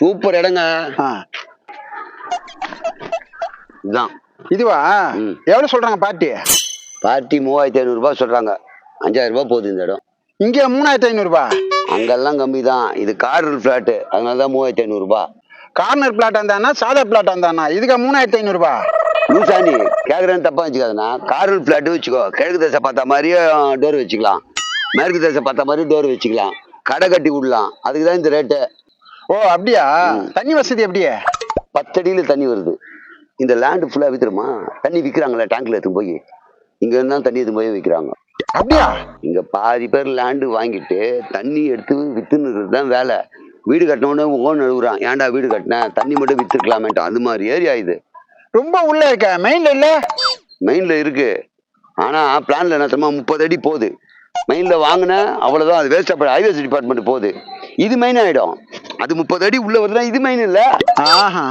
Super இடங்க. இதுதான் இதுவா? ம். எவ்வளவு சொல்றாங்க பாட்டி பார்ட்டி மூவாயிரத்தி ஐநூறுரூபா சொல்கிறாங்க அஞ்சாயிரம் ரூபாய் போகுது இந்த இடம். இங்க மூணாயிரத்தி ஐநூறுபா? அங்கெல்லாம் கம்மி தான் இது கார்னர் ஃப்ளாட்டு. அதனால தான் மூவாயிரத்தி ஐநூறுரூபா கார்னர் பிளாட் இருந்தானா சாதா பிளாட் இருந்தானா இதுக்கு மூணாயிரத்தி ஐநூறுபா? லூசாண்டி கேட்குறேன்னு தப்பா வச்சுக்காதுண்ணா. கார்னர் ஃப்ளாட்டு வச்சுக்கோ. கிழக்கு திசை பார்த்த மாதிரியே டோர் வச்சுக்கலாம். மேற்கு திசை பார்த்த மாதிரி டோர் வச்சுக்கலாம். கடை கட்டி விடலாம். அதுக்கு தான் இந்த ரேட்டு ஓ அப்படியா? தண்ணி வசதி எப்படியே பத்தடியில் தண்ணி வருது. இந்த லேண்டு ஃபுல்லாக விற்றுருமா தண்ணி விற்கிறாங்களே டேங்க்ல எடுத்து போய். இங்கே இருந்தால் தண்ணி எடுத்து போய் விற்கிறாங்க அப்படியா? இங்கே பாதி பேர் லேண்டு வாங்கிட்டு தண்ணி எடுத்து விற்றுன்னு தான் வேலை. வீடு கட்டினோடனே ஓன் எழுகுறான் ஏன்டா வீடு கட்டினேன் தண்ணி மட்டும் விற்றுக்கலாமேட்டான் அது மாதிரி ஏரியா இது. ரொம்ப உள்ள இருக்க. மெயின்ல இல்ல? மெயினில் இருக்கு. ஆனால் பிளானில் என்ன முப்பது அடி போகுது. மெயினில் வாங்கினேன் அவ்வளோதான் அது வேஸ்ட் ஹைவேஸ் டிபார்ட்மெண்ட் போகுது. இது மெயின் ஆகிடும் அது முப்பது அடி உள்ள வருதுன்னா இது மெயின் இல்ல? ஆஹா.